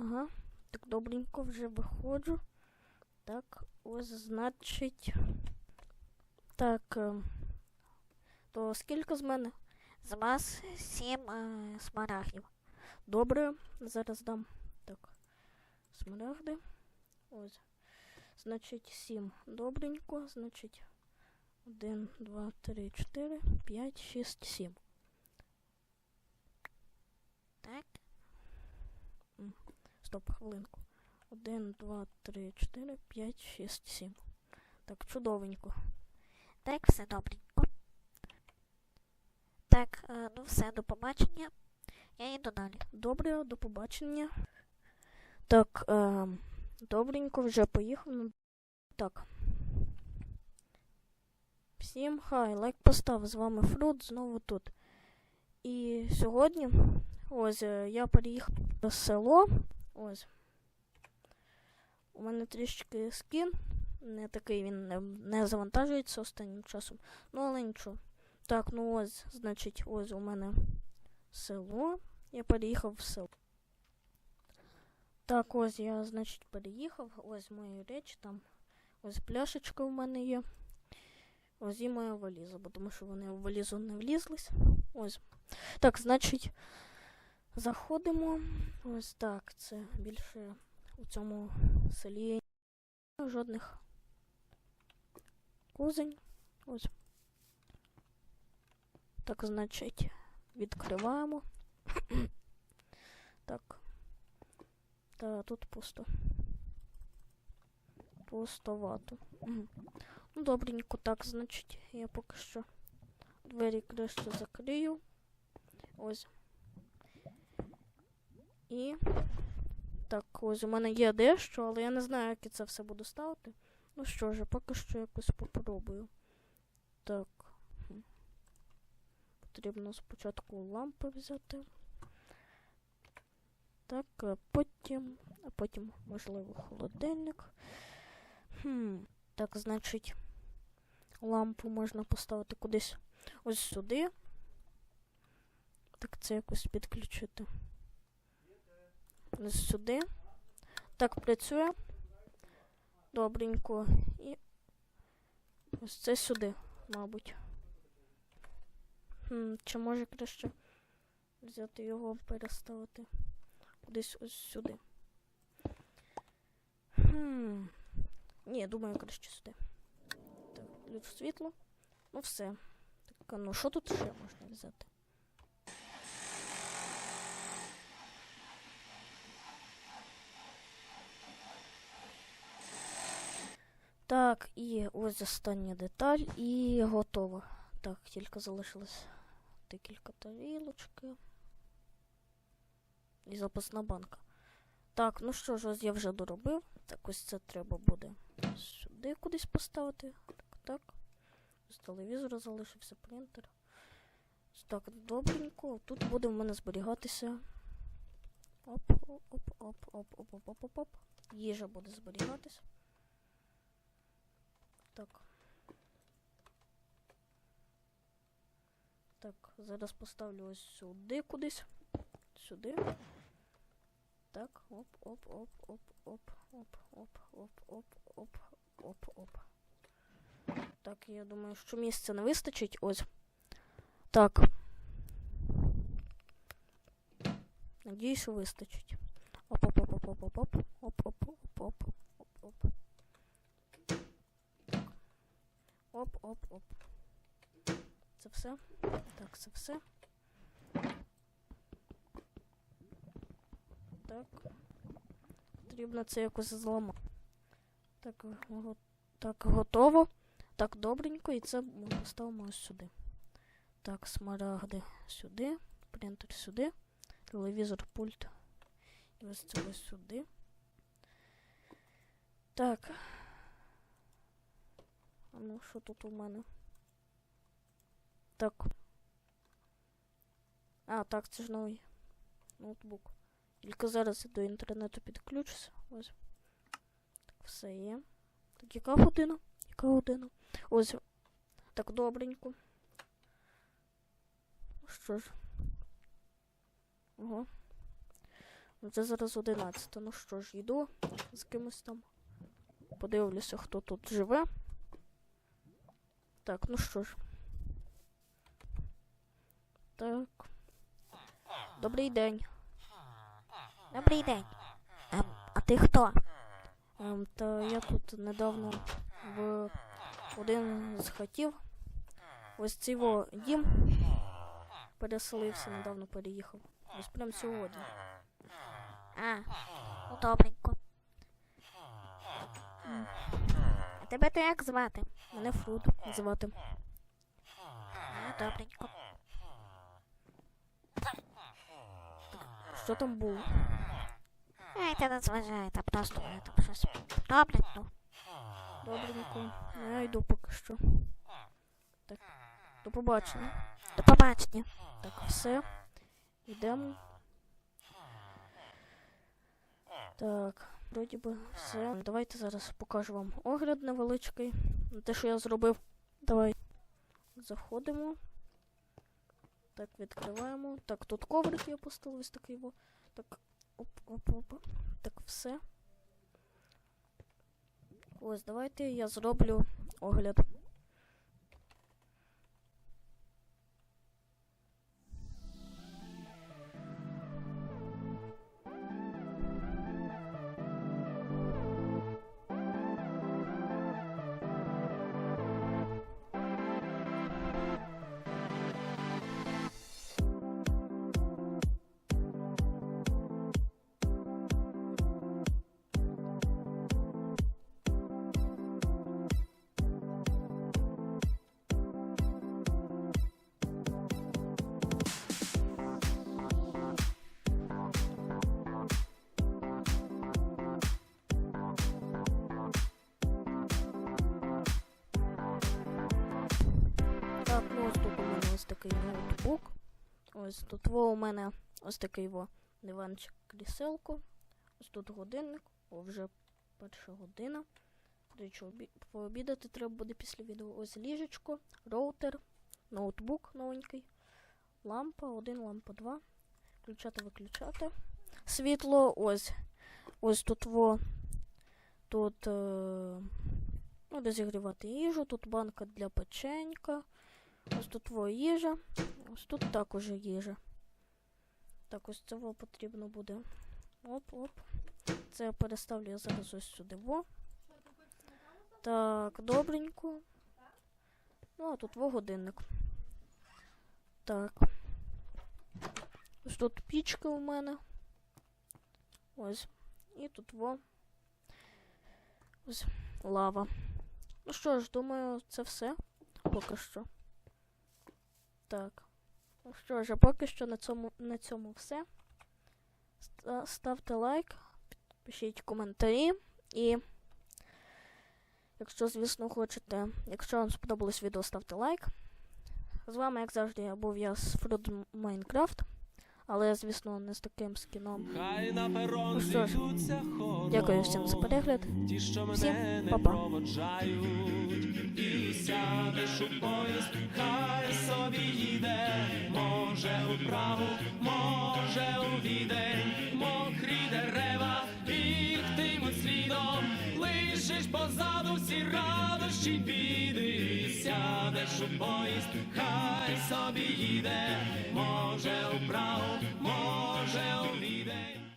Ага. Так добренько вже виходжу. Так, ось значить. Так. е, То скільки з мене? З вас сім е, смарагдів. Добре, зараз дам. Так. Смарагди. Ось. Значить, 7. Добренько. Значить. 1, 2, 3, 4, 5, 6, 7. Так? Стоп, хвилинку. 1, 2, 3, 4, 5, 6, 7. Так, чудовенько. Так, все добренько. Так, е, ну все, до побачення. Я йду далі. Добре, до побачення. Так, е, добренько, вже поїхав. Ну, Так. Всім хай, лайк постав, з вами Фрут, знову тут. І сьогодні, ось, е, я переїхав в село. Ось. У мене трішки скін. Не такий він не, не завантажується останнім часом. Ну, але нічого. Так, ну ось, значить, ось у мене село. Я переїхав в село. Так, ось я, значить, переїхав. Ось мої речі там. Ось пляшечка у мене є. Ось і моя валіза, бо тому що вони в валізу не влізлись. Ось. Так, значить, заходимо. Ось так. Це більше у цьому селі жодних кузень. Ось. Так, значить, відкриваємо. так. Та тут пусто. Пустовато. Мгм. Ну, добренько, так, значить, я поки що двері краще закрию. Ось. І. Так, ось у мене є дещо, але я не знаю, як я це все буду ставити. Ну що ж, поки що якось попробую. Так. Потрібно спочатку лампи взяти. Так, а потім. А потім, можливо, холодильник. Хм. Так, значить, лампу можна поставити кудись ось сюди. Так, це якось підключити. Сюди. Так, працює. Добренько. І ось це сюди, мабуть. Хм, чи може краще взяти його, переставити кудись ось сюди. Хм. Ні, думаю, краще сюди. Так, включу світло. Ну все. Так, ну що тут ще можна взяти? Так, і ось остання деталь і готово. Так, тільки залишилось декілька тарілочки. І запасна банка. Так, ну що ж, ось я вже доробив. Так ось це треба буде сюди кудись поставити. Так, так. З телевізора залишився принтер. Так, добренько. Тут буде в мене зберігатися. Оп-оп-оп-оп-оп-оп-оп-оп. Їжа буде зберігатися. Так. Так, зараз поставлю ось сюди кудись. Сюди. Так, оп, оп, оп, оп, оп, оп, оп, оп, оп, оп, оп, оп. Так, я думаю, що місця не вистачить. Ось. Так. Надіюсь, вистачить. Оп, Оп, оп, оп. Це все? Так, це все. Так. Потрібно це якось зламати. Так, го- так, готово. Так, добренько, і це ми поставимо ось сюди. Так, смарагди сюди, принтер сюди, телевізор, пульт. І ось це ось сюди. Так. А ну, що тут у мене? Так. А, так, це ж новий ноутбук. Тільки зараз я до інтернету підключуся. Ось. Так, все є. Так, яка година? Яка година? Ось. Так, добренько. Ну Що ж. Ого. Ну, Це зараз 11. Ну що ж, йду з кимось там. Подивлюся, хто тут живе. Так, ну що ж. Так. Добрий день. Добрий день. Ем, а ти хто? Ем, та я тут недавно в один з хатів. Ось цей во дім переселився, недавно переїхав. Ось прям сьогодні. А, ну добренько. Тебе то як звати? Мене Фруд звати. А, добренько. Що там було? Ай, ти не зважай, та просто мене там щось. Добренько. Добренько. Ну, я йду поки що. Так. До побачення. До побачення. Так, все. Йдемо. Так, вроді би все. Давайте зараз покажу вам огляд невеличкий. Те, що я зробив. Давай. Заходимо. Так, відкриваємо. Так, тут коврик я поставив ось такий. його. Так, оп, оп, оп. Так, все. Ось, давайте я зроблю огляд. Так, ну ось тут у мене ось такий ноутбук. Ось тут у мене ось такий во диванчик кріселко. Ось тут годинник. О, вже перша година. До речі, пообідати треба буде після відео. Ось ліжечко, роутер, ноутбук новенький, лампа, один, лампа, два. Включати, виключати. Світло, ось. Ось тут во. Тут е, ну, розігрівати їжу, тут банка для печенька. Ось тут твоя їжа. Ось тут також їжа. Так, ось цього потрібно буде. Оп-оп. Це я переставлю я зараз ось сюди. Во. Так, добренько. Ну, а тут во годинник. Так. Ось тут пічка у мене. Ось. І тут во. Ось лава. Ну що ж, думаю, це все. Поки що. Так. Ну що ж, поки що на цьому, на цьому все. Ставте лайк, пишіть коментарі і. Якщо, звісно, хочете, якщо вам сподобалось відео, ставте лайк. З вами, як завжди, був я з Фруд Майнкрафт, але, звісно, не з таким скіном. Хай на перон Ну що ж, Дякую всім за перегляд. Ті, що Всім мене не проводжають, і сядеш у поїзд, хай собі їде, може у Прагу, може у Відень, мокрі дерева, бігтимуть слідом, лишиш позаду всі радощі біди, сядеш у поїзд, хай собі їде, може, у праву, може. у